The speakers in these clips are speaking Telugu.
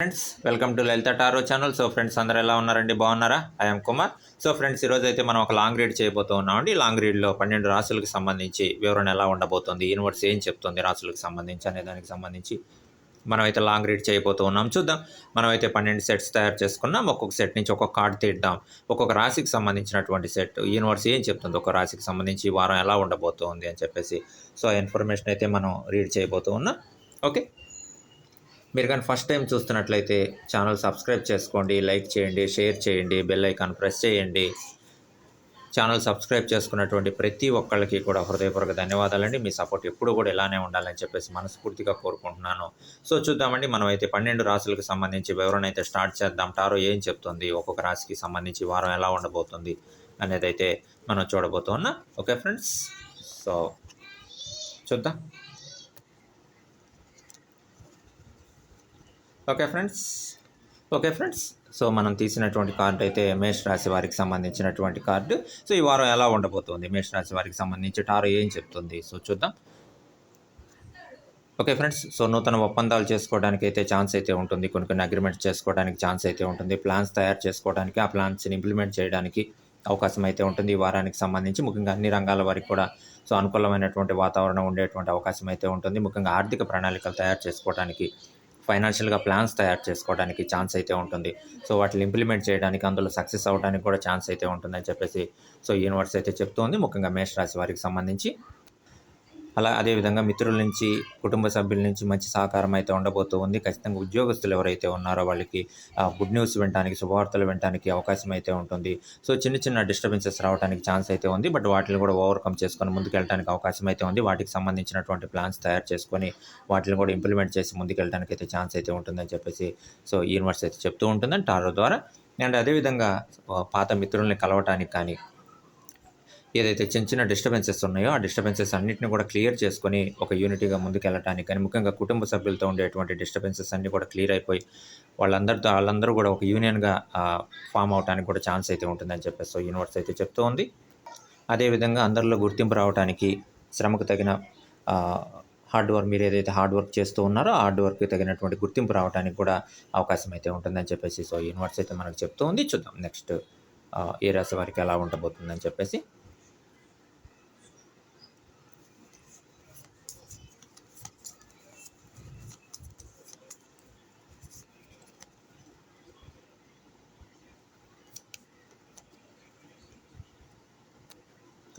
Friends welcome to Lalitha tarot channel so friends అందరూ ఎలా ఉన్నారండి? బాగున్నారా? ఐఎమ్ కుమార్ సో ఫ్రెండ్స్ ఈరోజు అయితే మనం ఒక లాంగ్ రీడ్ చేయబోతూ ఉన్నామండి లాంగ్ రీడ్లో పన్నెండు రాసులకు సంబంధించి వివరణ ఎలా ఉండబోతుంది? యూనివర్స్ ఏం చెప్తుంది రాసులకు సంబంధించి అనే దానికి సంబంధించి మనమైతే లాంగ్ రీడ్ చేయబోతూ ఉన్నాం చూద్దాం. మనమైతే పన్నెండు సెట్స్ తయారు చేసుకున్నాం. ఒక్కొక్క సెట్ నుంచి ఒక్కొక్క కార్డ్ తీద్దాం. ఒక్కొక్క రాశికి సంబంధించినటువంటి సెట్ యూనివర్స్ ఏం చెప్తుంది? ఒక రాశికి సంబంధించి ఈ వారం ఎలా ఉండబోతుంది అని చెప్పేసి. సో ఆ ఇన్ఫర్మేషన్ అయితే మనం రీడ్ చేయబోతూ ఉన్నాం ఓకే మీరు కానీ ఫస్ట్ టైం చూస్తున్నట్లయితే ఛానల్ సబ్స్క్రైబ్ చేసుకోండి లైక్ చేయండి షేర్ చేయండి బెల్ ఐకాన్ ప్రెస్ చేయండి. ఛానల్ సబ్స్క్రైబ్ చేసుకున్నటువంటి ప్రతి ఒక్కళ్ళకి కూడా హృదయపూర్వక ధన్యవాదాలండి. మీ సపోర్ట్ ఎప్పుడు కూడా ఇలానే ఉండాలని చెప్పేసి మనస్ఫూర్తిగా కోరుకుంటున్నాను. సో చూద్దామండి మనం అయితే పన్నెండు రాసులకు సంబంధించి వివరణ అయితే స్టార్ట్ చేద్దాం. టారో ఏం చెప్తుంది? ఒక్కొక్క రాశికి సంబంధించి వారం ఎలా ఉండబోతుంది అనేది అయితే మనం చూడబోతున్నాం. Okay friends. సో చూద్దాం. Okay friends. Okay friends. So మనం తీసినటువంటి కార్డు అయితే మేష్ రాశి వారికి సంబంధించినటువంటి కార్డు. సో ఈ వారం ఎలా ఉండబోతుంది? మేష్ రాశి వారికి సంబంధించి టారో ఏం చెప్తుంది? సో చూద్దాం. Okay friends. సో నూతన ఒప్పందాలు చేసుకోవడానికి అయితే ఛాన్స్ అయితే ఉంటుంది. కొన్ని కొన్ని అగ్రిమెంట్స్ చేసుకోవడానికి ఛాన్స్ అయితే ఉంటుంది. ప్లాన్స్ తయారు చేసుకోవడానికి ఆ ప్లాన్స్ని ఇంప్లిమెంట్ చేయడానికి అవకాశం అయితే ఉంటుంది. ఈ వారానికి సంబంధించి ముఖ్యంగా అన్ని రంగాల వారికి కూడా సో అనుకూలమైనటువంటి వాతావరణం ఉండేటువంటి అవకాశం అయితే ఉంటుంది. ముఖ్యంగా ఆర్థిక ప్రణాళికలు తయారు చేసుకోవడానికి ఫైనాన్షియల్గా ప్లాన్స్ తయారు చేసుకోవడానికి ఛాన్స్ అయితే ఉంటుంది. సో వాటిని ఇంప్లిమెంట్ చేయడానికి అందులో సక్సెస్ అవ్వడానికి కూడా ఛాన్స్ అయితే ఉంటుందని చెప్పేసి సో యూనివర్స్ అయితే చెప్తోంది. ముఖ్యంగా మేష రాశి వారికి సంబంధించి. అలా అదేవిధంగా మిత్రుల నుంచి కుటుంబ సభ్యుల నుంచి మంచి సహకారం అయితే ఉండబోతూ ఉంది. ఖచ్చితంగా ఉద్యోగస్తులు ఎవరైతే ఉన్నారో వాళ్ళకి గుడ్ న్యూస్ వినడానికి శుభవార్తలు వినడానికి అవకాశం అయితే ఉంటుంది. సో చిన్న చిన్న డిస్టర్బెన్సెస్ రావడానికి ఛాన్స్ అయితే ఉంది. బట్ వాటిని కూడా ఓవర్కమ్ చేసుకొని ముందుకు వెళ్ళడానికి అవకాశం అయితే ఉంది. వాటికి సంబంధించినటువంటి ప్లాన్స్ తయారు చేసుకొని వాటిని కూడా ఇంప్లిమెంట్ చేసి ముందుకు వెళ్ళడానికి అయితే ఛాన్స్ అయితే ఉంటుందని చెప్పేసి సో యూనివర్స్ అయితే చెప్తూ ఉంటుందని టారో ద్వారా. అండ్ అదేవిధంగా పాత మిత్రుల్ని కలవటానికి కానీ ఏదైతే చిన్న చిన్న డిస్టర్బెన్సెస్ ఉన్నాయో ఆ డిస్టర్బెన్సెస్ అన్నింటిని కూడా క్లియర్ చేసుకొని ఒక యూనిటీగా ముందుకెళ్ళటానికి కానీ ముఖ్యంగా కుటుంబ సభ్యులతో ఉండేటువంటి డిస్టర్బెన్సెస్ అన్నీ కూడా క్లియర్ అయిపోయి వాళ్ళందరితో వాళ్ళందరూ కూడా ఒక యూనియన్గా ఫామ్ అవడానికి కూడా ఛాన్స్ అయితే ఉంటుందని చెప్పేసి సో యూనివర్స్ అయితే చెప్తూ ఉంది. అదేవిధంగా అందరిలో గుర్తింపు రావడానికి శ్రమకు తగిన హార్డ్ వర్క్ మీరు ఏదైతే హార్డ్ వర్క్ చేస్తూ ఉన్నారో హార్డ్ వర్క్కి తగినటువంటి గుర్తింపు రావడానికి కూడా అవకాశం అయితే ఉంటుందని చెప్పేసి సో యూనివర్స్ అయితే మనకు చెప్తూ ఉంది. చూద్దాం నెక్స్ట్ ఏ రాశి వారికి ఎలా ఉండబోతుందని చెప్పేసి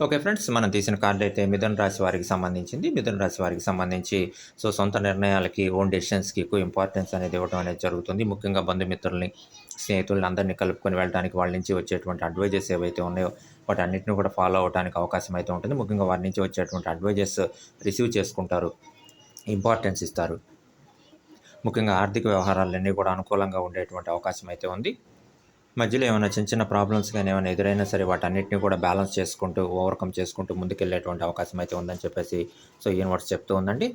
ఓకే ఫ్రెండ్స్ మనం తీసిన కార్డు అయితే మిథున రాశి వారికి సంబంధించింది. మిథున రాశి వారికి సంబంధించి సో సొంత నిర్ణయాలకి ఓన్ డెసిషన్స్కి ఎక్కువ ఇంపార్టెన్స్ అనేది ఇవ్వడం అనేది జరుగుతుంది. ముఖ్యంగా బంధుమిత్రుల్ని స్నేహితులని అందరినీ కలుపుకొని వెళ్ళడానికి వాళ్ళ నుంచి వచ్చేటువంటి అడ్వైజెస్ ఏవైతే ఉన్నాయో వాటి అన్నింటిని కూడా ఫాలో అవడానికి అవకాశం అయితే ఉంటుంది. ముఖ్యంగా వారి నుంచి వచ్చేటువంటి అడ్వైజెస్ రిసీవ్ చేసుకుంటారు ఇంపార్టెన్స్ ఇస్తారు. ముఖ్యంగా ఆర్థిక వ్యవహారాలన్నీ కూడా అనుకూలంగా ఉండేటువంటి అవకాశం అయితే ఉంది. మధ్యలో ఏమైనా చిన్న చిన్న ప్రాబ్లమ్స్ కానీ ఏమైనా ఎదురైనా సరే వాటన్నిటిని కూడా బ్యాలెన్స్ చేసుకుంటూ ఓవర్కమ్ చేసుకుంటూ ముందుకెళ్ళేటువంటి అవకాశం అయితే ఉందని చెప్పేసి సో యూనివర్స్ చెప్తూ ఉందండి.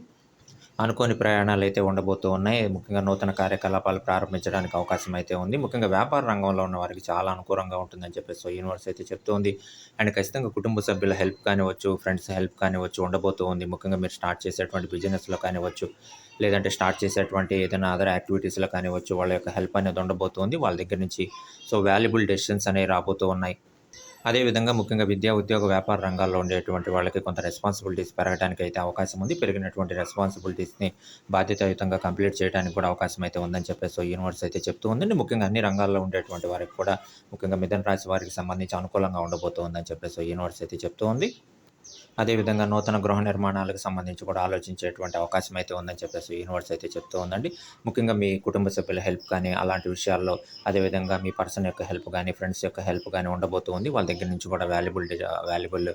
అనుకోని ప్రయాణాలు అయితే ఉండబోతూ ఉన్నాయి. ముఖ్యంగా నూతన కార్యకలాపాలు ప్రారంభించడానికి అవకాశం అయితే ఉంది. ముఖ్యంగా వ్యాపార రంగంలో ఉన్న వారికి చాలా అనుకూలంగా ఉంటుందని చెప్పేసి సో యూనివర్స్ అయితే చెప్తూ ఉంది. అండ్ ఖచ్చితంగా కుటుంబ సభ్యుల హెల్ప్ కానివచ్చు ఫ్రెండ్స్ హెల్ప్ కానివచ్చు ఉండబోతూ ఉంది. ముఖ్యంగా మీరు స్టార్ట్ చేసేటువంటి బిజినెస్లో కానివచ్చు లేదంటే స్టార్ట్ చేసేటువంటి ఏదైనా అదర్ యాక్టివిటీస్లో కానివచ్చు వాళ్ళ యొక్క హెల్ప్ అనేది ఉండబోతుంది వాళ్ళ దగ్గర నుంచి సో వాల్యుబుల్ డెసిషన్స్ అనేవి రాబోతూ ఉన్నాయి. అదేవిధంగా ముఖ్యంగా విద్యా ఉద్యోగ వ్యాపార రంగాల్లో ఉండేటువంటి వాళ్ళకి కొంత రెస్పాన్సిబిలిటీస్ పెరగడానికి అయితే అవకాశం ఉంది పెరిగినటువంటి రెస్పాన్సిబిలిటీస్ని బాధ్యతాయుతంగా కంప్లీట్ చేయడానికి కూడా అవకాశం అయితే ఉందని చెప్పేసి యూనివర్స్ అయితే చెప్తూ ఉందండి. ముఖ్యంగా అన్ని రంగాల్లో ఉండేటువంటి వారికి కూడా ముఖ్యంగా మిథున రాశి వారికి సంబంధించి అనుకూలంగా ఉండబోతోందని చెప్పేసి యూనివర్స్ అయితే చెప్తూ ఉంది. అదేవిధంగా నూతన గృహ నిర్మాణాలకు సంబంధించి కూడా ఆలోచించేటువంటి అవకాశం అయితే ఉందని చెప్పేసి యూనివర్స్ అయితే చెప్తూ ఉందండి. ముఖ్యంగా మీ కుటుంబ సభ్యుల హెల్ప్ కానీ అలాంటి విషయాల్లో అదేవిధంగా మీ పర్సన్ యొక్క హెల్ప్ కానీ ఫ్రెండ్స్ యొక్క హెల్ప్ కానీ ఉండబోతూ ఉంది. వాళ్ళ దగ్గర నుంచి కూడా వాల్యుబుల్ వాల్యుబుల్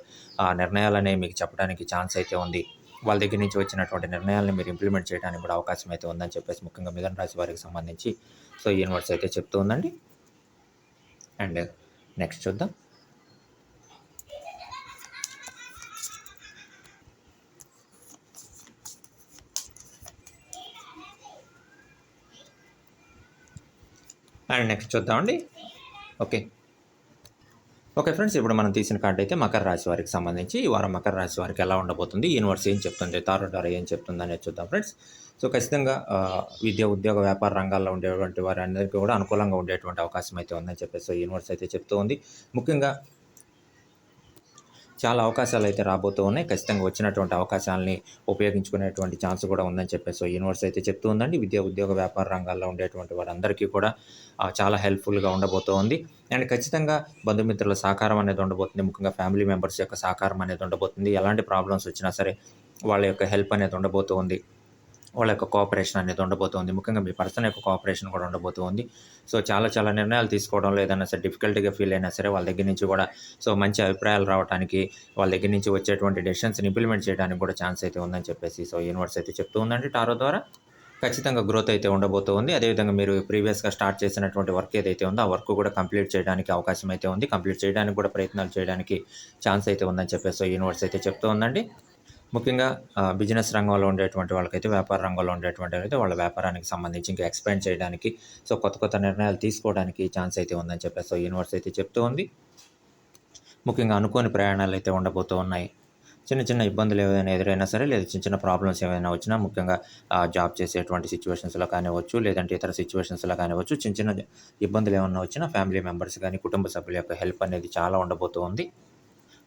నిర్ణయాలనే మీకు చెప్పడానికి ఛాన్స్ అయితే ఉంది. వాళ్ళ దగ్గర నుంచి వచ్చినటువంటి నిర్ణయాలను మీరు ఇంప్లిమెంట్ చేయడానికి కూడా అవకాశం అయితే ఉందని చెప్పేసి ముఖ్యంగా మిథున రాశి వారికి సంబంధించి సో యూనివర్స్ అయితే చెప్తూ ఉందండి. అండ్ నెక్స్ట్ చూద్దాం. అండ్ నెక్స్ట్ చూద్దామండి. ఓకే. ఓకే ఫ్రెండ్స్ ఇప్పుడు మనం తీసిన కార్డు అయితే మకర రాశి వారికి సంబంధించి ఈ వారం మకర రాశి వారికి ఎలా ఉండబోతుంది యూనివర్స్ ఏం చెప్తుంది తారో డారా ఏం చెప్తుంది అనేది చూద్దాం ఫ్రెండ్స్. సో ఖచ్చితంగా విద్య ఉద్యోగ వ్యాపార రంగాల్లో ఉండేటువంటి వారి అందరికీ కూడా అనుకూలంగా ఉండేటువంటి అవకాశం అయితే ఉందని చెప్పేసి యూనివర్స్ అయితే చెప్తూ ఉంది. ముఖ్యంగా చాలా అవకాశాలు అయితే రాబోతూ ఉన్నాయి. ఖచ్చితంగా వచ్చినటువంటి అవకాశాలని ఉపయోగించుకునేటువంటి ఛాన్స్ కూడా ఉందని చెప్పేసి యూనివర్స్ అయితే చెప్తూ ఉందండి. విద్యా ఉద్యోగ వ్యాపార రంగాల్లో ఉండేటువంటి వారందరికీ కూడా చాలా హెల్ప్ఫుల్గా ఉండబోతూ ఉంది. అండ్ ఖచ్చితంగా బంధుమిత్రుల సహకారం అనేది ఉండబోతుంది. ముఖ్యంగా ఫ్యామిలీ మెంబర్స్ యొక్క సహకారం అనేది ఉండబోతుంది. ఎలాంటి ప్రాబ్లమ్స్ వచ్చినా సరే వాళ్ళ యొక్క హెల్ప్ అనేది ఉండబోతుంది వాళ్ళ యొక్క కోఆపరేషన్ అనేది ఉండబోతోంది. ముఖ్యంగా మీ పర్సన్ యొక్క కోఆపరేషన్ కూడా ఉండబోతోంది. సో చాలా చాలా నిర్ణయాలు తీసుకోవడంలో ఏదైనా సరే డిఫికల్ట్గా ఫీల్ అయినా సరే వాళ్ళ దగ్గర నుంచి కూడా సో మంచి అభిప్రాయాలు రావడానికి వాళ్ళ దగ్గర నుంచి వచ్చేటువంటి డెసిషన్స్ని ఇంప్లిమెంట్ చేయడానికి కూడా ఛాన్స్ అయితే ఉందని చెప్పేసి సో యూనివర్స్ అయితే చెప్తూ ఉందండి టారో ద్వారా. ఖచ్చితంగా గ్రోత్ అయితే ఉండబోతోంది. అదేవిధంగా మీరు ప్రీవియస్గా స్టార్ట్ చేసినటువంటి వర్క్ ఏదైతే ఉందో ఆ వర్క్ కూడా కంప్లీట్ చేయడానికి అవకాశం అయితే ఉంది. కంప్లీట్ చేయడానికి కూడా ప్రయత్నాలు చేయడానికి ఛాన్స్ అయితే ఉందని చెప్పేసి సో యూనివర్స్ అయితే చెప్తూ ఉందండి. ముఖ్యంగా బిజినెస్ రంగంలో ఉండేటువంటి వాళ్ళకైతే వ్యాపార రంగంలో ఉండేటువంటి వాళ్ళైతే వాళ్ళ వ్యాపారానికి సంబంధించి ఇంకా ఎక్స్పాండ్ చేయడానికి సో కొత్త కొత్త నిర్ణయాలు తీసుకోవడానికి ఛాన్స్ అయితే ఉందని చెప్పేసి సో యూనివర్స్ అయితే చెప్తూ ఉంది. ముఖ్యంగా అనుకోని ప్రయాణాలు అయితే ఉండబోతూ ఉన్నాయి. చిన్న చిన్న ఇబ్బందులు ఏదైనా ఎదురైనా సరే లేదా చిన్న చిన్న ప్రాబ్లమ్స్ ఏమైనా వచ్చినా ముఖ్యంగా జాబ్ చేసేటువంటి సిచ్యువేషన్స్లో కానివ్వచ్చు లేదంటే ఇతర సిచ్యువేషన్స్లో కానివ్వచ్చు చిన్న చిన్న ఇబ్బందులు ఏమైనా వచ్చినా ఫ్యామిలీ మెంబర్స్ కానీ కుటుంబ సభ్యుల యొక్క హెల్ప్ అనేది చాలా ఉండబోతూ ఉంది.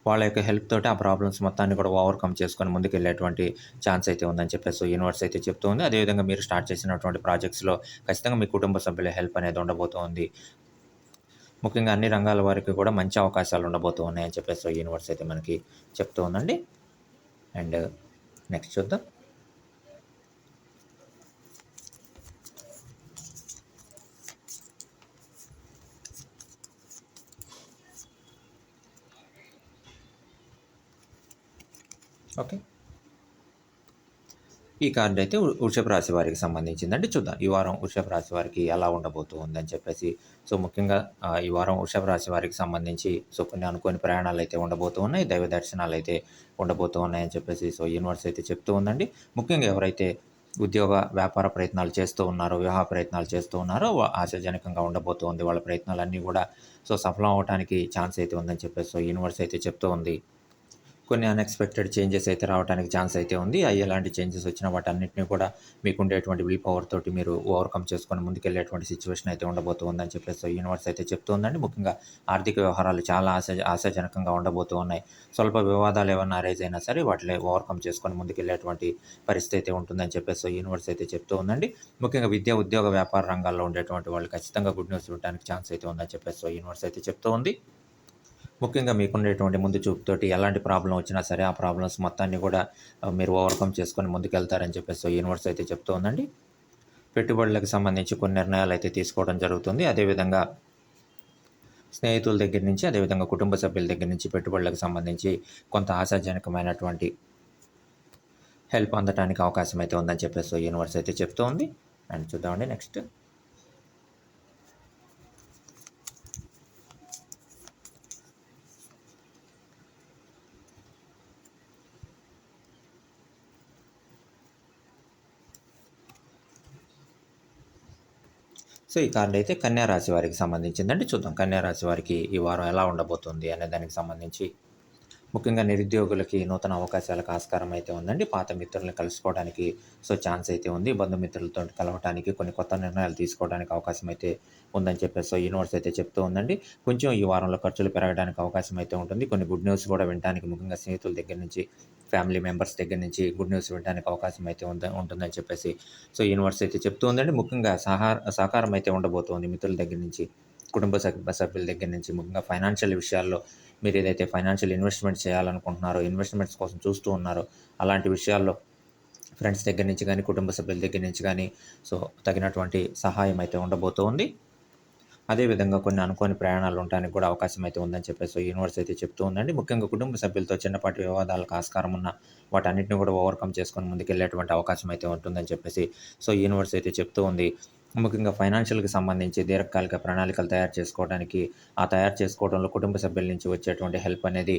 వాళ్ళ యొక్క హెల్ప్ తోటి ఆ ప్రాబ్లమ్స్ మొత్తాన్ని కూడా ఓవర్కమ్ చేసుకొని ముందుకు వెళ్ళేటువంటి ఛాన్స్ అయితే ఉందని చెప్పేసి యూనివర్స్ అయితే చెప్తుంది అదేవిధంగా మీరు స్టార్ట్ చేసినటువంటి ప్రాజెక్ట్స్లో ఖచ్చితంగా మీ కుటుంబ సభ్యుల హెల్ప్ అనేది ఉండబోతోంది. ముఖ్యంగా అన్ని రంగాల వారికి కూడా మంచి అవకాశాలు ఉండబోతూ ఉన్నాయని చెప్పేసి యూనివర్స్ అయితే మనకి చెప్తూ ఉందండి. అండ్ నెక్స్ట్ చూద్దాం. ఓకే. ఈ కార్డు అయితే వృషభ రాశి వారికి సంబంధించిందండి. చూద్దాం. ఈ వారం వృషభ రాశి వారికి ఎలా ఉండబోతుంది ఉందని చెప్పేసి. సో ముఖ్యంగా ఈ వారం వృషభ రాశి వారికి సంబంధించి సో కొన్ని అనుకోని ప్రయాణాలు అయితే ఉండబోతు ఉన్నాయి దైవ దర్శనాలు అయితే ఉండబోతూ ఉన్నాయని చెప్పేసి సో యూనివర్స్ అయితే చెప్తూ ఉందండి. ముఖ్యంగా ఎవరైతే ఉద్యోగ వ్యాపార ప్రయత్నాలు చేస్తూ ఉన్నారో వివాహ ప్రయత్నాలు చేస్తూ ఉన్నారో ఆశాజనకంగా ఉండబోతోంది. వాళ్ళ ప్రయత్నాలన్నీ కూడా సో సఫలం అవడానికి ఛాన్స్ అయితే ఉందని చెప్పేసి సో యూనివర్స్ అయితే చెప్తూ ఉంది. కొన్ని అన్ఎక్స్పెక్టెడ్ చేంజెస్ అయితే రావడానికి ఛాన్స్ అయితే ఉంది. అవి ఎలాంటి చేంజెస్ వచ్చినా వాటన్నిటిని కూడా మీకు ఉండేటువంటి విల్ పవర్ తోటి మీరు ఓవర్కమ్ చేసుకొని ముందుకెళ్ళేటువంటి సిచ్యువేషన్ అయితే ఉండబోతుందని చెప్పేసి యూనివర్స్ అయితే చెప్తుందండి. ముఖ్యంగా ఆర్థిక వ్యవహారాలు చాలా ఆశ ఆశాజనకంగా ఉండబోతూ ఉన్నాయి. స్వల్ప వివాదాలు ఏమైనా అరేజ్ అయినా సరే వాటిని ఓవర్కమ్ చేసుకొని ముందుకెళ్ళేటువంటి పరిస్థితి అయితే ఉంటుందని చెప్పేసి యూనివర్స్ అయితే చెప్తూ ఉందండి ముఖ్యంగా విద్యా ఉద్యోగ వ్యాపార రంగాల్లో ఉండేటువంటి వాళ్ళు ఖచ్చితంగా గుడ్ న్యూస్ ఇవ్వడానికి ఛాన్స్ అయితే ఉందని చెప్పేసి యూనివర్స్ అయితే చెప్తూ ఉంది ముఖ్యంగా మీకుండేటువంటి ముందు చూపుతోటి ఎలాంటి ప్రాబ్లం వచ్చినా సరే ఆ ప్రాబ్లమ్స్ మొత్తాన్ని కూడా మీరు ఓవర్కమ్ చేసుకొని ముందుకెళ్తారని చెప్పేసి యూనివర్స్ అయితే చెప్తూ ఉందండి. పెట్టుబడులకు సంబంధించి కొన్ని నిర్ణయాలు అయితే తీసుకోవడం జరుగుతుంది. అదేవిధంగా స్నేహితుల దగ్గర నుంచి అదేవిధంగా కుటుంబ సభ్యుల దగ్గర నుంచి పెట్టుబడులకు సంబంధించి కొంత ఆశాజనకమైనటువంటి హెల్ప్ అందడానికి అవకాశం అయితే ఉందని చెప్పేసి యూనివర్స్ అయితే చెప్తూ ఉంది. అండ్ చూద్దామండి నెక్స్ట్ సో ఈ కార్డు అయితే కన్యా రాశి వారికి సంబంధించిందండి. చూద్దాం కన్యా రాశి వారికి ఈ వారం ఎలా ఉండబోతుంది అనే దానికి సంబంధించి ముఖ్యంగా నిరుద్యోగులకి నూతన అవకాశాలకు ఆస్కారం అయితే ఉందండి. పాత మిత్రులను కలుసుకోవడానికి సో ఛాన్స్ అయితే ఉంది. బంధుమిత్రులతో కలవడానికి కొన్ని కొత్త నిర్ణయాలు తీసుకోవడానికి అవకాశం అయితే ఉందని చెప్పేసి సో యూనివర్స్ అయితే చెప్తూ ఉందండి. కొంచెం ఈ వారంలో ఖర్చులు పెరగడానికి అవకాశం అయితే ఉంటుంది. కొన్ని గుడ్ న్యూస్ కూడా వినడానికి ముఖ్యంగా స్నేహితుల దగ్గర నుంచి ఫ్యామిలీ మెంబర్స్ దగ్గర నుంచి గుడ్ న్యూస్ వినడానికి అవకాశం అయితే ఉంద ఉంటుందని చెప్పేసి సో యూనివర్స్ అయితే చెప్తూ ఉందండి. ముఖ్యంగా సహార సహకారం అయితే ఉండబోతోంది మిత్రుల దగ్గర నుంచి కుటుంబ సభ్య సభ్యుల దగ్గర నుంచి. ముఖ్యంగా ఫైనాన్షియల్ విషయాల్లో మీరు ఏదైతే ఫైనాన్షియల్ ఇన్వెస్ట్మెంట్ చేయాలనుకుంటున్నారో ఇన్వెస్ట్మెంట్స్ కోసం చూస్తూ ఉన్నారో అలాంటి విషయాల్లో ఫ్రెండ్స్ దగ్గర నుంచి కానీ కుటుంబ సభ్యుల దగ్గర నుంచి కానీ సో తగినటువంటి సహాయం అయితే ఉండబోతోంది. అదేవిధంగా కొన్ని అనుకోని ప్రయాణాలు ఉండడానికి కూడా అవకాశం అయితే ఉందని చెప్పేసి యూనివర్స్ అయితే చెప్తూ ఉందండి. ముఖ్యంగా కుటుంబ సభ్యులతో చిన్నపాటి వివాదాలకు ఆస్కారం ఉన్న వాటన్నిటిని కూడా ఓవర్కమ్ చేసుకొని ముందుకెళ్ళేటువంటి అవకాశం అయితే ఉంటుందని చెప్పేసి సో యూనివర్స్ అయితే చెప్తూ ఉంది. ముఖ్యంగా ఫైనాన్షియల్కి సంబంధించి దీర్ఘకాలిక ప్రణాళికలు తయారు చేసుకోవడానికి ఆ తయారు చేసుకోవడంలో కుటుంబ సభ్యుల నుంచి వచ్చేటువంటి హెల్ప్ అనేది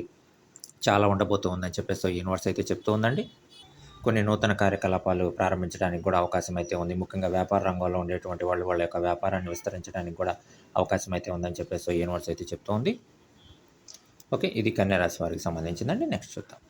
చాలా ఉండబోతూ ఉందని చెప్పేసి సో యూనివర్స్ అయితే చెప్తూ ఉందండి. కొన్ని నూతన కార్యకలాపాలు ప్రారంభించడానికి కూడా అవకాశం అయితే ఉంది. ముఖ్యంగా వ్యాపార రంగంలో ఉండేటువంటి వాళ్ళు వాళ్ళ యొక్క వ్యాపారాన్ని విస్తరించడానికి కూడా అవకాశం అయితే ఉందని చెప్పేసి యూనివర్స్ అయితే చెప్తోంది. ఓకే ఇది కన్యా రాశి వారికి సంబంధించిందండి. నెక్స్ట్ చూద్దాం.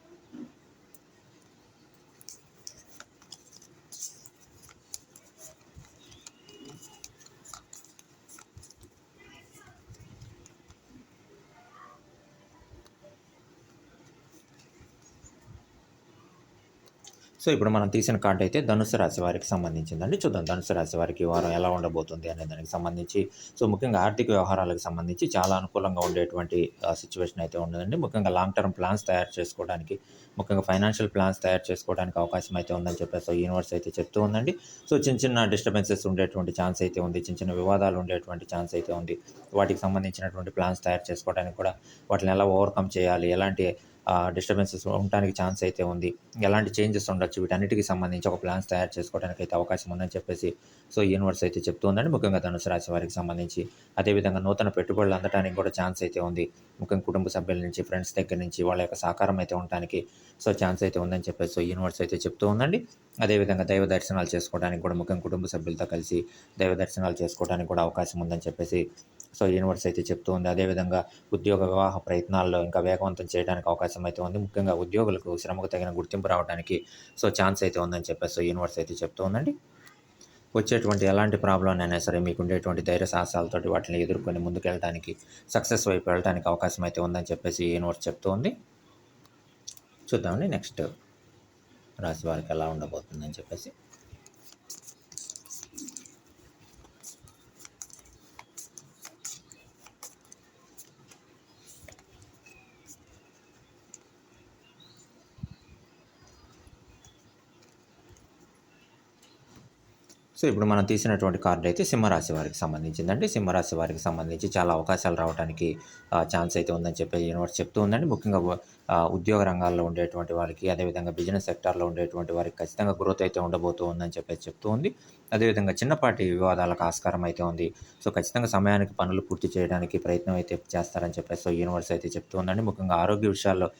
సో ఇప్పుడు మనం తీసిన కార్డు అయితే ధనుసు రాశి వారికి సంబంధించిందండి. చూద్దాం ధనుసు రాశి వారికి వారం ఎలా ఉండబోతుంది అనే దానికి సంబంధించి సో ముఖ్యంగా ఆర్థిక వ్యవహారాలకు సంబంధించి చాలా అనుకూలంగా ఉండేటువంటి సిచ్యువేషన్ అయితే ఉండదండి ముఖ్యంగా లాంగ్ టర్మ్ ప్లాన్స్ తయారు చేసుకోవడానికి ముఖ్యంగా ఫైనాన్షియల్ ప్లాన్స్ తయారు చేసుకోవడానికి అవకాశం అయితే ఉందని చెప్పేసి యూనివర్స్ అయితే చెప్తూ ఉందండి. సో చిన్న చిన్న డిస్టర్బెన్సెస్ ఉండేటువంటి ఛాన్స్ అయితే ఉంది. చిన్న చిన్న వివాదాలు ఉండేటువంటి ఛాన్స్ అయితే ఉంది. వాటికి సంబంధించినటువంటి ప్లాన్స్ తయారు చేసుకోవడానికి కూడా వాటిని ఎలా ఓవర్కమ్ చేయాలి? ఎలాంటి డిస్టర్బెన్సెస్ ఉండడానికి ఛాన్స్ అయితే ఉంది. ఎలాంటి చేంజెస్ ఉండొచ్చు? వీటన్నిటికి సంబంధించి ఒక ప్లాన్స్ తయారు చేసుకోవడానికి అయితే అవకాశం ఉందని చెప్పేసి సో యూనివర్స్ అయితే చెప్తూ ఉందండి. ముఖ్యంగా ధనుసు రాశి వారికి సంబంధించి. అదేవిధంగా నూతన పెట్టుబడులు అందడానికి కూడా ఛాన్స్ అయితే ఉంది. ముఖ్యంగా కుటుంబ సభ్యుల నుంచి ఫ్రెండ్స్ దగ్గర నుంచి వాళ్ళ యొక్క సహకారం అయితే ఉండడానికి సో ఛాన్స్ అయితే ఉందని చెప్పేసి సో యూనివర్స్ అయితే చెప్తూ ఉందండి. అదేవిధంగా దైవ దర్శనాలు చేసుకోవడానికి కూడా ముఖ్యంగా కుటుంబ సభ్యులతో కలిసి దైవ దర్శనాలు చేసుకోవడానికి కూడా అవకాశం ఉందని చెప్పేసి సో యూనివర్స్ అయితే చెప్తూ ఉంది. అదేవిధంగా ఉద్యోగ వివాహ ప్రయత్నాల్లో ఇంకా వేగవంతం చేయడానికి అవకాశం అయితే ఉంది. ముఖ్యంగా ఉద్యోగులకు శ్రమకు తగిన గుర్తింపు రావడానికి సో ఛాన్స్ అయితే ఉందని చెప్పేసి సో యూనివర్స్ అయితే చెప్తూ ఉందండి. వచ్చేటువంటి ఎలాంటి ప్రాబ్లం అయినా సరే మీకు ఉండేటువంటి ధైర్య సాహసాలతోటి వాటిని ఎదుర్కొని ముందుకెళ్ళడానికి సక్సెస్ వైపు వెళ్ళడానికి అవకాశం అయితే ఉందని చెప్పేసి యూనివర్స్ చెప్తూ ఉంది. చూద్దామండి నెక్స్ట్ రాశి వారికి ఎలా ఉండబోతుందని చెప్పేసి. సో ఇప్పుడు మనం తీసినటువంటి కార్డు అయితే సింహరాశి వారికి సంబంధించిందండి సింహరాశి వారికి సంబంధించి చాలా అవకాశాలు రావడానికి ఛాన్స్ అయితే ఉందని చెప్పి యూనివర్స్ చెప్తూ ఉందండి. ముఖ్యంగా ఉద్యోగ రంగాల్లో ఉండేటువంటి వారికి అదేవిధంగా బిజినెస్ సెక్టార్లో ఉండేటువంటి వారికి ఖచ్చితంగా గ్రోత్ అయితే ఉండబోతూ ఉందని చెప్పేసి చెప్తూ ఉంది. అదేవిధంగా చిన్నపాటి వివాదాలకు ఆస్కారం అయితే ఉంది. సో ఖచ్చితంగా సమయానికి పనులు పూర్తి చేయడానికి ప్రయత్నం అయితే చేస్తారని చెప్పేసి యూనివర్స్ అయితే చెప్తూ ఉందండి. ముఖ్యంగా ఆరోగ్య విషయాల్లో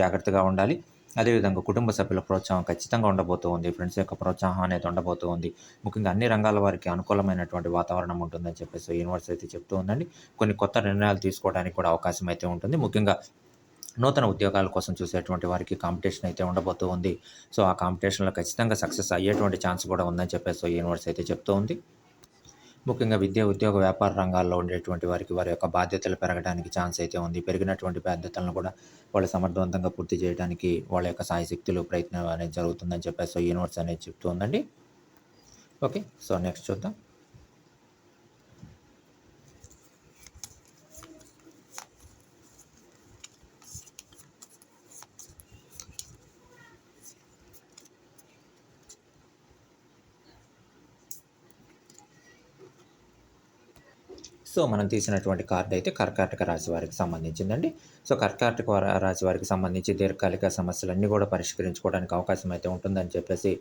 జాగ్రత్తగా ఉండాలి. అదేవిధంగా కుటుంబ సభ్యుల ప్రోత్సాహం ఖచ్చితంగా ఉండబోతూ ఉంది. ఫ్రెండ్స్ యొక్క ప్రోత్సాహం అనేది ఉండబోతూ ఉంది. ముఖ్యంగా అన్ని రంగాల వారికి అనుకూలమైనటువంటి వాతావరణం ఉంటుందని చెప్పేసి యూనివర్స్ అయితే చెప్తూ ఉందండి. కొన్ని కొత్త నిర్ణయాలు తీసుకోవడానికి కూడా అవకాశం అయితే ఉంటుంది. ముఖ్యంగా నూతన ఉద్యోగాల కోసం చూసేటువంటి వారికి కాంపిటీషన్ అయితే ఉండబోతూ ఉంది. సో ఆ కాంపిటీషన్లో ఖచ్చితంగా సక్సెస్ అయ్యేటువంటి ఛాన్స్ కూడా ఉందని చెప్పేసి యూనివర్స్ అయితే చెప్తూ ఉంది. ముఖ్యంగా విద్య ఉద్యోగ వ్యాపార రంగాల్లో ఉండేటువంటి వారికి వారి యొక్క బాధ్యతలు పెరగడానికి ఛాన్స్ అయితే ఉంది. పెరిగినటువంటి బాధ్యతలను కూడా వాళ్ళు సమర్థవంతంగా పూర్తి చేయడానికి వాళ్ళ యొక్క సాయశక్తులు ప్రయత్నం అనేది జరుగుతుందని చెప్పేసి యూనివర్స్ అనేది చెప్తూ ఉందండి. ఓకే సో నెక్స్ట్ చూద్దాం. సో మనం తీసినటువంటి కార్డు అయితే కర్కాటక రాశి వారికి సంబంధించిందండి. సో కర్కాటక రాశి వారికి సంబంధించి దీర్ఘకాలిక సమస్యలన్నీ కూడా పరిష్కరించుకోవడానికి అవకాశం అయితే ఉంటుందని చెప్పేసి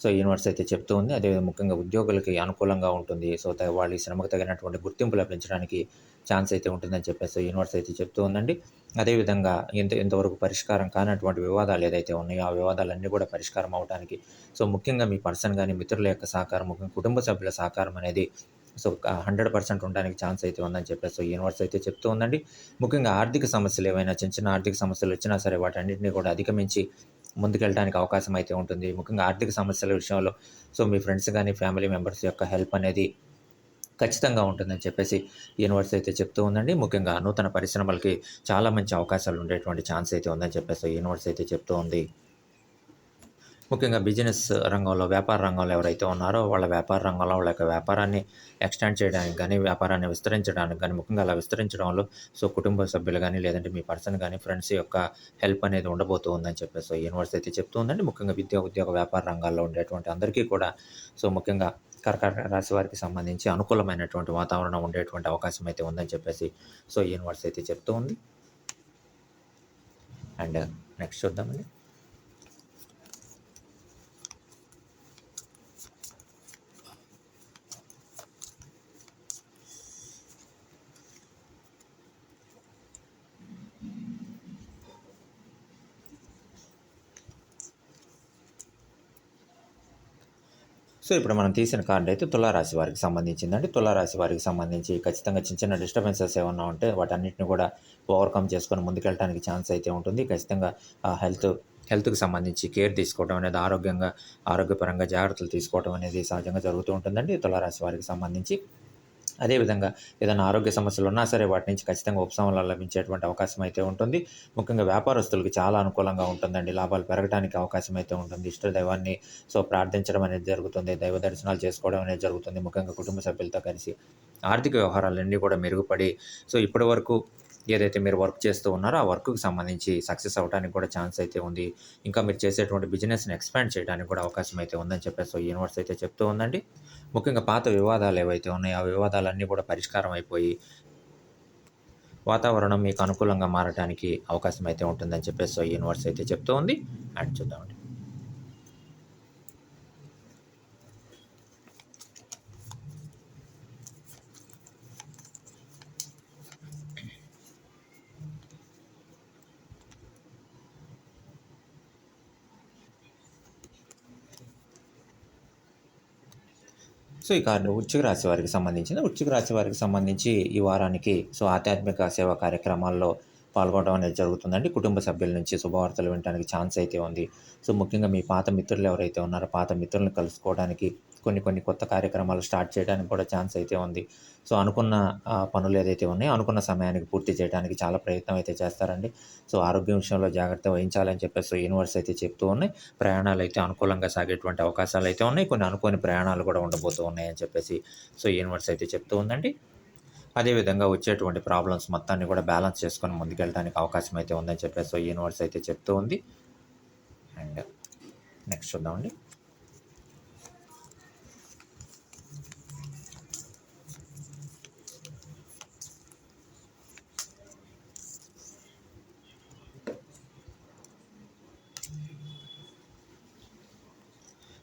సో యూనివర్స్ అయితే చెప్తూ ఉంది. అదే ముఖ్యంగా ఉద్యోగులకి అనుకూలంగా ఉంటుంది. సో వాళ్ళ శ్రమకు తగినటువంటి గుర్తింపు లభించడానికి ఛాన్స్ అయితే ఉంటుందని చెప్పేసి యూనివర్స్ అయితే చెప్తూ ఉందండి. అదేవిధంగా ఇంత ఇంతవరకు పరిష్కారం కానటువంటి వివాదాలు ఏదైతే ఉన్నాయో ఆ వివాదాలన్నీ కూడా పరిష్కారం అవడానికి సో ముఖ్యంగా మీ పర్సన్ కానీ మిత్రుల యొక్క సహకారం ముఖ్యంగా కుటుంబ సభ్యుల సహకారం అనేది సో హండ్రెడ్ పర్సెంట్ ఉండడానికి ఛాన్స్ అయితే ఉందని చెప్పేసి సో యూనివర్స్ అయితే చెప్తూ ఉందండి. ముఖ్యంగా ఆర్థిక సమస్యలు ఏవైనా చిన్న చిన్న ఆర్థిక సమస్యలు వచ్చినా సరే వాటన్నింటినీ కూడా అధిగమించి ముందుకెళ్ళడానికి అవకాశం అయితే ఉంటుంది. ముఖ్యంగా ఆర్థిక సమస్యల విషయంలో సో మీ ఫ్రెండ్స్ కానీ ఫ్యామిలీ మెంబర్స్ యొక్క హెల్ప్ అనేది ఖచ్చితంగా ఉంటుందని చెప్పేసి యూనివర్స్ అయితే చెప్తూ ఉందండి. ముఖ్యంగా నూతన పరిశ్రమలకి చాలా మంచి అవకాశాలు ఉండేటువంటి ఛాన్స్ అయితే ఉందని చెప్పేసి యూనివర్స్ అయితే చెప్తూ ఉంది. ముఖ్యంగా బిజినెస్ రంగంలో వ్యాపార రంగంలో ఎవరైతే ఉన్నారో వాళ్ళ వ్యాపార రంగంలో వాళ్ళ యొక్క వ్యాపారాన్ని ఎక్స్టెండ్ చేయడానికి కానీ వ్యాపారాన్ని విస్తరించడానికి కానీ ముఖ్యంగా అలా విస్తరించడంలో సో కుటుంబ సభ్యులు కానీ లేదంటే మీ పర్సన్ కానీ ఫ్రెండ్స్ యొక్క హెల్ప్ అనేది ఉండబోతూ ఉందని చెప్పేసి యూనివర్స్ అయితే చెప్తూ ఉందండి ముఖ్యంగా విద్య ఉద్యోగ వ్యాపార రంగాల్లో ఉండేటువంటి అందరికీ కూడా సో ముఖ్యంగా కర్కాటక రాశి వారికి సంబంధించి అనుకూలమైనటువంటి వాతావరణం ఉండేటువంటి అవకాశం అయితే ఉందని చెప్పేసి సో యూనివర్స్ అయితే చెప్తూ ఉంది అండ్ నెక్స్ట్ చూద్దామండి. సో ఇప్పుడు మనం తీసిన కార్డు అయితే తులారాశి వారికి సంబంధించిందండి. తులారాశి వారికి సంబంధించి ఖచ్చితంగా చిన్న చిన్న డిస్టర్బెన్సెస్ ఏమన్నా ఉంటే వాటన్నిటిని కూడా ఓవర్కమ్ చేసుకొని ముందుకెళ్ళడానికి ఛాన్స్ అయితే ఉంటుంది. ఖచ్చితంగా హెల్త్ హెల్త్కి సంబంధించి కేర్ తీసుకోవడం అనేది ఆరోగ్యంగా ఆరోగ్యపరంగా జాగ్రత్తలు తీసుకోవడం అనేది సహజంగా జరుగుతూ ఉంటుందండి. తులారాశి వారికి సంబంధించి అదేవిధంగా ఏదైనా ఆరోగ్య సమస్యలు ఉన్నా సరే వాటి నుంచి ఖచ్చితంగా ఉపశమనం లభించేటువంటి అవకాశం అయితే ఉంటుంది. ముఖ్యంగా వ్యాపారస్తులకు చాలా అనుకూలంగా ఉంటుందండి. లాభాలు పెరగడానికి అవకాశం అయితే ఉంటుంది. ఇష్ట దైవాన్ని సో ప్రార్థించడం అనేది జరుగుతుంది. దైవ దర్శనాలు చేసుకోవడం అనేది జరుగుతుంది. ముఖ్యంగా కుటుంబ సభ్యులతో కలిసి ఆర్థిక వ్యవహారాలన్నీ కూడా మెరుగుపడి సో ఇప్పటి వరకు ఏదైతే మీరు వర్క్ చేస్తూ ఉన్నారో ఆ వర్క్కి సంబంధించి సక్సెస్ అవ్వడానికి కూడా ఛాన్స్ అయితే ఉంది. ఇంకా మీరు చేసేటువంటి బిజినెస్ని ఎక్స్పాండ్ చేయడానికి కూడా అవకాశం అయితే ఉందని చెప్పేసి యూనివర్స్ అయితే చెప్తూ ఉందండి. ముఖ్యంగా పాత వివాదాలు ఏవైతే ఉన్నాయో ఆ వివాదాలన్నీ కూడా పరిష్కారం అయిపోయి వాతావరణం మీకు అనుకూలంగా మారడానికి అవకాశం అయితే ఉంటుందని చెప్పేసి యూనివర్స్ అయితే చెప్తూ ఉంది. అండ్ చూద్దామండి. సో ఈ కార్డు వృశ్చిక రాశి వారికి సంబంధించిన వృశ్చిక రాశి వారికి సంబంధించి ఈ వారానికి సో ఆధ్యాత్మిక సేవా కార్యక్రమాల్లో పాల్గొనడం అనేది జరుగుతుందండి. కుటుంబ సభ్యుల నుంచి శుభవార్తలు వినడానికి ఛాన్స్ అయితే ఉంది. సో ముఖ్యంగా మీ పాత మిత్రులు ఎవరైతే ఉన్నారో పాత మిత్రులను కలుసుకోవడానికి కొన్ని కొన్ని కొత్త కార్యక్రమాలు స్టార్ట్ చేయడానికి కూడా ఛాన్స్ అయితే ఉంది. సో అనుకున్న పనులు ఏదైతే ఉన్నాయో అనుకున్న సమయానికి పూర్తి చేయడానికి చాలా ప్రయత్నం అయితే చేస్తారండి. సో ఆరోగ్య విషయంలో జాగ్రత్త వహించాలని చెప్పేసి యూనివర్స్ అయితే చెప్తూ ఉన్నాయి. ప్రయాణాలు అయితే అనుకూలంగా సాగేటువంటి అవకాశాలు అయితే ఉన్నాయి. కొన్ని అనుకోని ప్రయాణాలు కూడా ఉండబోతూ ఉన్నాయని చెప్పేసి సో యూనివర్స్ అయితే చెప్తూ ఉందండి. అదేవిధంగా వచ్చేటువంటి ప్రాబ్లమ్స్ మొత్తాన్ని కూడా బ్యాలెన్స్ చేసుకొని ముందుకెళ్ళడానికి అవకాశం అయితే ఉందని చెప్పేసి యూనివర్స్ అయితే చెప్తూ ఉంది. అండ్ నెక్స్ట్ చూద్దామండి.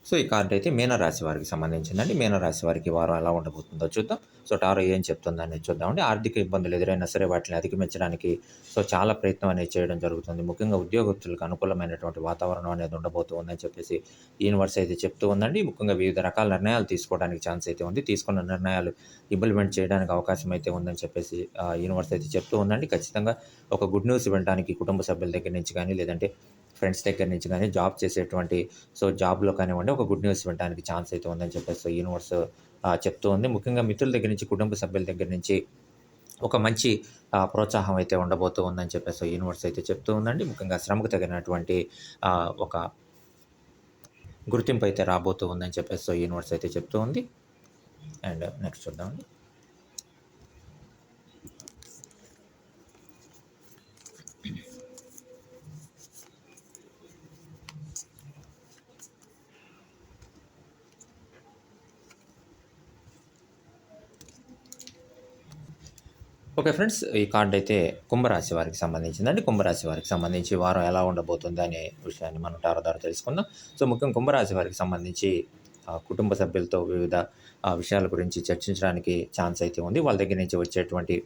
సో ఈ కార్డు అయితే మీనరాశి వారికి సంబంధించిందండి. మీనరాశి వారికి వారం ఎలా ఉండబోతుందో చూద్దాం. సో టారో ఏం చెప్తుందని చూద్దామండి. ఆర్థిక ఇబ్బందులు ఎదురైనా సరే వాటిని అధిగమించడానికి సో చాలా ప్రయత్నం అనేది చేయడం జరుగుతుంది. ముఖ్యంగా ఉద్యోగస్తులకు అనుకూలమైనటువంటి వాతావరణం అనేది ఉండబోతుందని చెప్పేసి యూనివర్స్ అయితే చెప్తూ ఉందండి. ముఖ్యంగా వివిధ రకాల నిర్ణయాలు తీసుకోవడానికి ఛాన్స్ అయితే ఉంది. తీసుకున్న నిర్ణయాలు ఇంప్లిమెంట్ చేయడానికి అవకాశం అయితే ఉందని చెప్పేసి యూనివర్స్ అయితే చెప్తూ ఉందండి. ఖచ్చితంగా ఒక గుడ్ న్యూస్ వినడానికి కుటుంబ సభ్యుల దగ్గర నుంచి కానీ లేదంటే ఫ్రెండ్స్ దగ్గర నుంచి కానీ జాబ్ చేసేటువంటి సో జాబ్లో కానివ్వండి ఒక గుడ్ న్యూస్ వినడానికి ఛాన్స్ అయితే ఉందని చెప్పేసి యూనివర్స్ చెప్తూ ఉంది. ముఖ్యంగా మిత్రుల దగ్గర నుంచి కుటుంబ సభ్యుల దగ్గర నుంచి ఒక మంచి ప్రోత్సాహం అయితే ఉండబోతూ ఉందని చెప్పేసి యూనివర్స్ అయితే చెప్తూ ఉందండి. ముఖ్యంగా శ్రమకు తగినటువంటి ఒక గుర్తింపు అయితే రాబోతూ ఉందని చెప్పేసి యూనివర్స్ అయితే చెప్తూ ఉంది. అండ్ నెక్స్ట్ చూద్దామండి. ఓకే ఫ్రెండ్స్ ఈ కార్డ్ అయితే కుంభరాశి వారికి సంబంధించిందండి. కుంభరాశి వారికి సంబంధించి వారం ఎలా ఉండబోతుంది అనే విషయాన్ని మనం టారో ద్వారా తెలుసుకుందాం. సో ముఖ్యం కుంభరాశి వారికి సంబంధించి కుటుంబ సభ్యులతో వివిధ విషయాల గురించి చర్చించడానికి ఛాన్స్ అయితే ఉంది. వాళ్ళ దగ్గర నుంచి వచ్చేటువంటి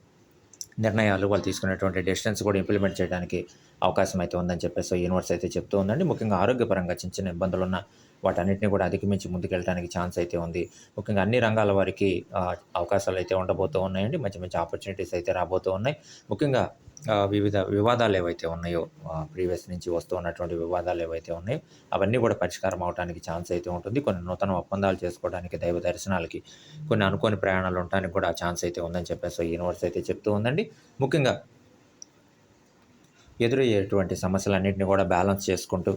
నిర్ణయాలు వాళ్ళు తీసుకునేటువంటి డెసిషన్స్ కూడా ఇంప్లిమెంట్ చేయడానికి అవకాశం అయితే ఉందని చెప్పేసి యూనివర్స్ అయితే చెప్తూ ఉందండి. ముఖ్యంగా ఆరోగ్యపరంగా చిన్న చిన్న ఇబ్బందులు ఉన్న వాటన్నిటిని కూడా అధిగమించి ముందుకెళ్ళడానికి ఛాన్స్ అయితే ఉంది. ముఖ్యంగా అన్ని రంగాల వారికి అవకాశాలు అయితే ఉండబోతూ ఉన్నాయండి. మంచి మంచి ఆపర్చునిటీస్ అయితే రాబోతూ ఉన్నాయి. ముఖ్యంగా వివిధ వివాదాలు ఏవైతే ఉన్నాయో ప్రీవియస్ నుంచి వస్తూ ఉన్నటువంటి వివాదాలు ఏవైతే ఉన్నాయో అవన్నీ కూడా పరిష్కారం అవడానికి ఛాన్స్ అయితే ఉంటుంది. కొన్ని నూతన ఒప్పందాలు చేసుకోవడానికి దైవ దర్శనాలకి కొన్ని అనుకోని ప్రయాణాలు ఉండడానికి కూడా ఛాన్స్ అయితే ఉందని చెప్పేసి యూనివర్స్ అయితే చెప్తూ ఉందండి. ముఖ్యంగా ఎదురయ్యేటువంటి సమస్యలన్నింటినీ కూడా బ్యాలెన్స్ చేసుకుంటూ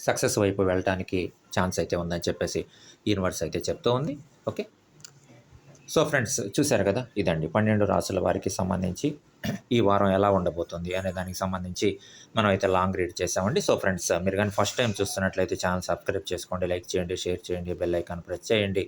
సక్సెస్ వైపు వెళ్ళడానికి ఛాన్స్ అయితే ఉందని చెప్పేసి యూనివర్స్ అయితే చెప్తూ ఉంది. ఓకే? సో ఫ్రెండ్స్ చూశారు కదా? ఇదండి. పన్నెండు రాసుల వారికి సంబంధించి ఈ వారం ఎలా ఉండబోతుంది అనే దానికి సంబంధించి మనం అయితే లాంగ్ రీడ్ చేసామండి సో ఫ్రెండ్స్ మీరు కానీ ఫస్ట్ టైం చూస్తున్నట్లయితే ఛానల్ సబ్స్క్రైబ్ చేసుకోండి లైక్ చేయండి షేర్ చేయండి బెల్ ఐకాన్ ప్రెస్ చేయండి.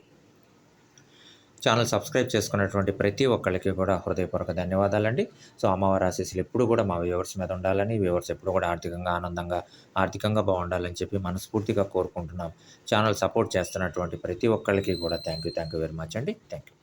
ఛానల్ సబ్స్క్రైబ్ చేసుకున్నటువంటి ప్రతి ఒక్కరికి కూడా హృదయపూర్వక ధన్యవాదాలండి. సో అమ్మవారి ఆశీస్సులు ఎప్పుడు కూడా మా వ్యూవర్స్ మీద ఉండాలని వ్యూవర్స్ ఎప్పుడు కూడా ఆర్థికంగా ఆనందంగా ఆర్థికంగా బాగుండాలని చెప్పి మనస్ఫూర్తిగా కోరుకుంటున్నాం. ఛానల్ సపోర్ట్ చేస్తున్నటువంటి ప్రతి ఒక్కరికి కూడా thank you thank you very much అండి. Thank you.